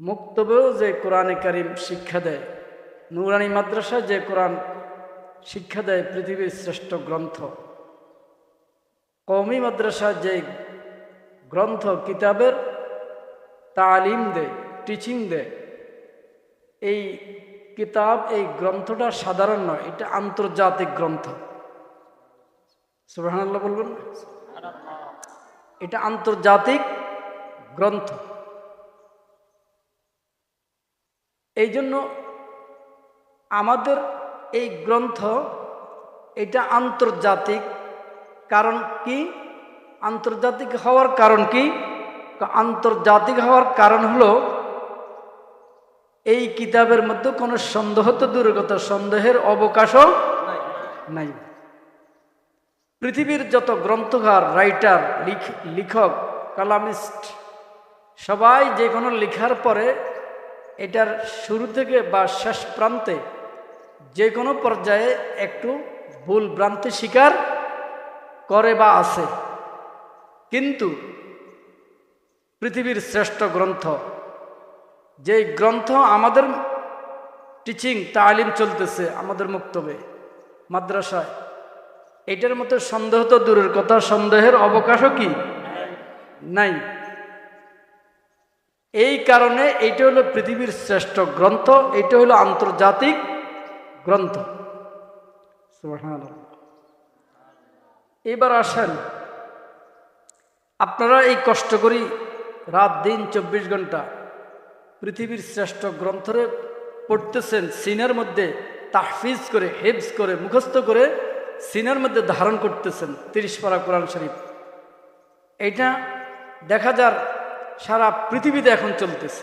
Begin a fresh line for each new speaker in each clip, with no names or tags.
মুক্তবেও যে কোরআনে কারিম শিক্ষা দেয়, নুরানি মাদ্রাসা যে কোরআন শিক্ষা দেয় পৃথিবীর শ্রেষ্ঠ গ্রন্থ। কওমি মাদ্রাসা যে গ্রন্থ কিতাবের তালিম দেয় টিচিং দেয়, এই কিতাব, এই গ্রন্থটা সাধারণ নয়, এটা আন্তর্জাতিক গ্রন্থ। সুবহানাল্লাহ বলবেন এটা আন্তর্জাতিক গ্রন্থ। এই জন্য আমাদের এই গ্রন্থ, এটা আন্তর্জাতিক। কারণ কি? আন্তর্জাতিক হওয়ার কারণ কি? আন্তর্জাতিক হওয়ার কারণ হলো, এই কিতাবের মধ্যে কোনো সন্দেহ তো কথা, সন্দেহের অবকাশও নাই। পৃথিবীর যত গ্রন্থকার, রাইটার লিখক, কালামিস্ট, সবাই যে কোনো লেখার পরে এটার শুরু থেকে বা শেষ প্রান্তে যে কোনো পর্যায়ে একটু ভুল ভ্রান্তি স্বীকার করে বা আছে। কিন্তু পৃথিবীর শ্রেষ্ঠ গ্রন্থ যে গ্রন্থ আমাদের টিচিং তালিম চলতেছে আমাদের মুক্তবে, মাদ্রাসায়, এটার মতো সন্দেহ তো দূরের কথা, সন্দেহের অবকাশও কি? নাই। এই কারণে এইটা হলো পৃথিবীর শ্রেষ্ঠ গ্রন্থ এটা হলো আন্তর্জাতিক গ্রন্থ। এবার আসেন, আপনারা এই কষ্ট করি রাত দিন চব্বিশ ঘণ্টা পৃথিবীর শ্রেষ্ঠ গ্রন্থরে পড়তেছেন, সিনের মধ্যে তাহফিজ করে, হেফজ করে, মুখস্থ করে সিনের মধ্যে ধারণ করতেছেন, তিরিশ পারা কোরআন শরীফ। এটা দেখা যার সারা পৃথিবীতে এখন চলতেছে।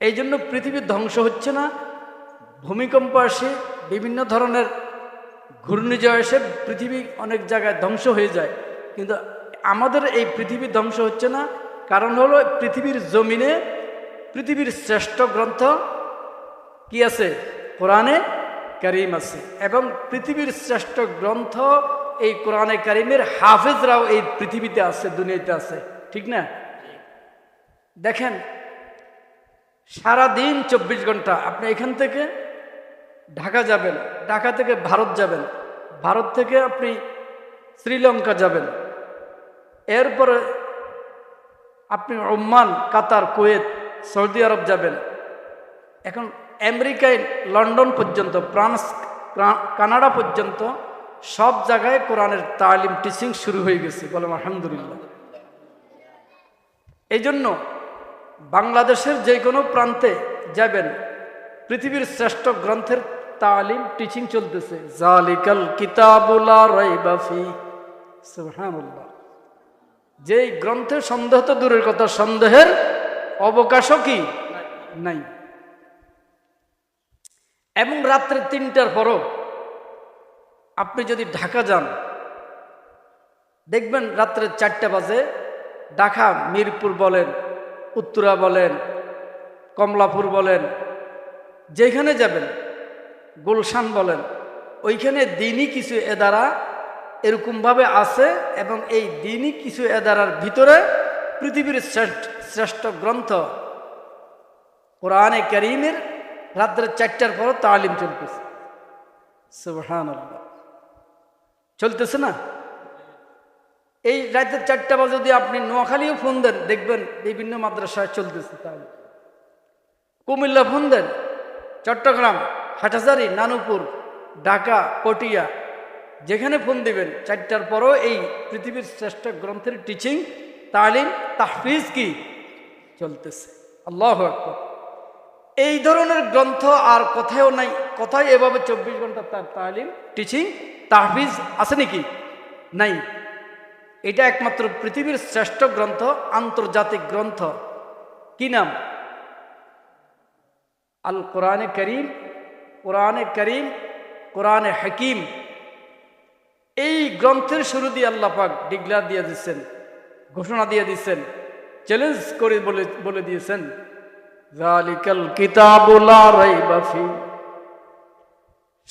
এই জন্য পৃথিবী ধ্বংস হচ্ছে না। ভূমিকম্প আসে, বিভিন্ন ধরনের ঘূর্ণিঝড় এসে পৃথিবী অনেক জায়গায় ধ্বংস হয়ে যায়। কিন্তু আমাদের এই পৃথিবী ধ্বংস হচ্ছে না। কারণ হলো পৃথিবীর জমিনে পৃথিবীর শ্রেষ্ঠ গ্রন্থ কি আছে? কোরআনে করিম আছে। এবং পৃথিবীর শ্রেষ্ঠ গ্রন্থ এই কোরআনে করিমের হাফেজরাও এই পৃথিবীতে আছে, দুনিয়াতে আছে। ঠিক না? দেখেন সারা দিন চব্বিশ ঘণ্টা আপনি এখান থেকে ঢাকা যাবেন, ঢাকা থেকে ভারত যাবেন, ভারত থেকে আপনি শ্রীলঙ্কা যাবেন। এরপরে আপনি Oman, Qatar, Kuwait, Saudi Arabia যাবেন। এখন আমেরিকায় লন্ডন পর্যন্ত, ফ্রান্স কানাডা পর্যন্ত সব জায়গায় কোরআনের তালিম টিচিং শুরু হয়ে গেছে বলেন আলহামদুলিল্লাহ। এই জন্য বাংলাদেশের যে কোনো প্রান্তে যাবেন। পৃথিবীর শ্রেষ্ঠ গ্রন্থের তালিম টিচিং চলতেছে। জালিকাল কিতাবুলা রাইবাফি যেই গ্রন্থের সন্দেহ তো দূরের কথা, সন্দেহের অবকাশও কি? নাই। এবং রাত্রে তিনটার পরও আপনি যদি ঢাকা যান, দেখবেন রাত্রে চারটা বাজে, ঢাকা মিরপুর বলেন উত্তরা বলেন, কমলাপুর বলেন, যেখানে যাবেন, গুলশান বলেন, ওইখানে দিনই কিছু এদারা এরকমভাবে আছে এবং এই দিনই কিছু এদারার ভিতরে পৃথিবীর শ্রেষ্ঠ শ্রেষ্ঠ গ্রন্থ কোরআনে করিমের রাত্রে চারটার পর তালিম চলতেছে। সুবহান চলতেছে না? এই রাতের চারটা বাজে যদি আপনি নোয়াখালীও ফোন দেন, দেখবেন বিভিন্ন মাদ্রাসায় চলতেছে তাহলে। কুমিল্লা ফোন দেন, চট্টগ্রাম হাটাজারি নানুপুর, ঢাকা, পটিয়া, যেখানে ফোন দিবেন, চারটার পরও এই পৃথিবীর শ্রেষ্ঠ গ্রন্থের টিচিং তালিম, তাহফিজ কি? চলতেছে। আল্লাহ এই ধরনের গ্রন্থ আর কোথাও নাই, কোথায় এভাবে চব্বিশ ঘণ্টা তার তালিম টিচিং তাহফিজ আছে নাকি? নাই। এটা একমাত্র পৃথিবীর শ্রেষ্ঠ গ্রন্থ, আন্তর্জাতিক গ্রন্থ। কি নাম? আল কোরআনে করিম কোরআনে করিম, কোরআনে হাকিম। এই গ্রন্থের শুরু দিয়ে আল্লাহ পাক ডিগলার দিয়ে দিচ্ছেন ঘোষণা দিয়ে দিচ্ছেন চ্যালেঞ্জ করে বলে বলে দিয়েছেন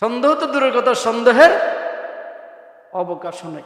সন্দেহ তো দূরের কথা, সন্দেহের অবকাশ নেই।